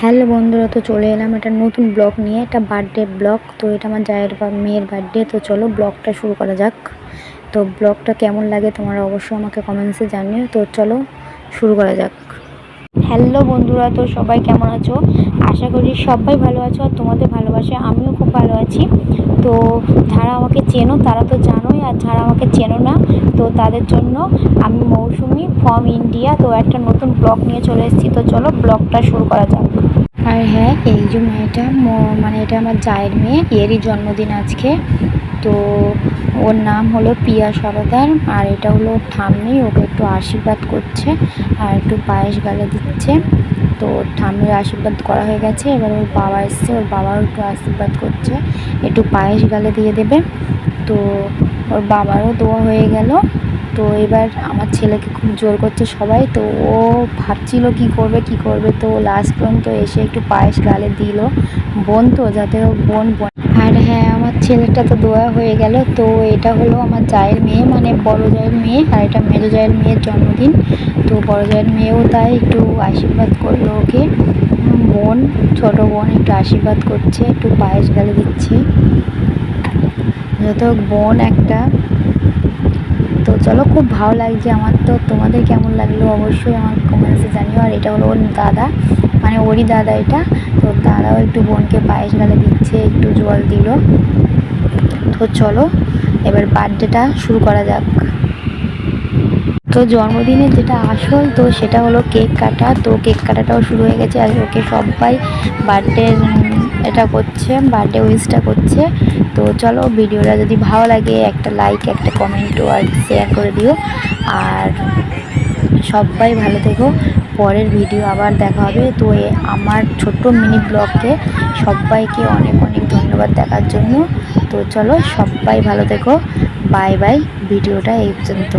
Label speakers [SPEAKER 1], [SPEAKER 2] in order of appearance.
[SPEAKER 1] Hello বন্ধুরা, তো চলে এলাম একটা নতুন ব্লগ নিয়ে, একটা বার্থডে ব্লগ। তো এটা আমার জায়ের বা মেয়ের বার্থডে তো চলো ব্লগটা শুরু করা যাক। তো ব্লগটা কেমন লাগে তোমরা অবশ্যই আমাকে কমেন্টসে জানিও। তো চলো শুরু করা যাক। হ্যালো বন্ধুরা, তো সবাই কেমন আছো? আশা করি সবাই ভালো আছো আর তোমাদের ভালোবাসে আমিও খুব ভালো আছি। তো যারা আমাকে চেনো তারা তো জানোই, আর যারা আমাকে চেনো না, তো তাদের জন্য আমি মৌসুমি ফ্রম ইন্ডিয়া তো একটা নতুন ব্লগ নিয়ে চলে এসেছি। তো চলো ব্লগটা শুরু করা যাক। আর হ্যাঁ এই যে মেয়েটা মানে এটা আমার জায়ের মেয়ে, এরই জন্মদিন আজকে। তো ওর নাম হলো পিয়া সরদার, আর এটা হলো ওর ঠাম্মি, ওকে একটু আশীর্বাদ করছে, আর একটু পায়েস গালে দিচ্ছে। তো ঠাম্মির আশীর্বাদ করা হয়ে গেছে। এবার ওর বাবা এসছে, ওর বাবাও একটু আশীর্বাদ করছে। একটু পায়েস গালে দিয়ে দেবে। তো ওর বাবারও দোয়া হয়ে গেল। তো এবার আমার ছেলেকে খুব জোর করছে সবাই, তো ও ভাবছিল কি করবে কি করবে? তো লাস্ট পর্যন্ত এসে একটু পায়েস গালে দিল, বোন তো, যাতে ও বোন বোন। আর হ্যাঁ আমার ছেলেটা তো দোয়া হয়ে গেল, তো এটা হলো আমার জায়ের মেয়ে মানে বড় জায়ের মেয়ে, আর এটা মেজো জায়ের মেয়ের জন্মদিন। তো বড় জায়ের মেয়েও তাই একটু আশীর্বাদ করল ওকে। বোন, ছোট বোন একটু আশীর্বাদ করছে, একটু পায়েস গালে দিচ্ছে। যত হোক বোন একটা চলো, খুব ভালো লাগছে আমার তো। তোমাদের কেমন লাগল অবশ্যই আমার কমেন্টসে জানিও। আর এটা হলো ওর দাদা মানে ওরই দাদা এটা। তো দাদাও একটু বোনকে পায়েস গালে দিচ্ছে, একটু জল দিল। তো চলো, এবার বার্থডেটা শুরু করা যাক। তো জন্মদিনে যেটা আসল, তো সেটা হলো কেক কাটা। তো কেক কাটাটাও শুরু হয়ে গেছে। আর ওকে সবাই বার্থডে এটা করছে বার্থডে উইশটা করছে। তো চলো ভিডিওটা যদি ভালো লাগে, একটা লাইক একটা কমেন্ট আর শেয়ার করে দিও। আর সবাই ভালো থেকো। পরের ভিডিও আবার দেখা হবে। তো আমার ছোট্ট মিনি ব্লগকে সবাইকে অনেক অনেক ধন্যবাদ দেখার জন্য। তো চলো সবাই ভালো থেকো। বাই বাই ভিডিওটা এই পর্যন্ত।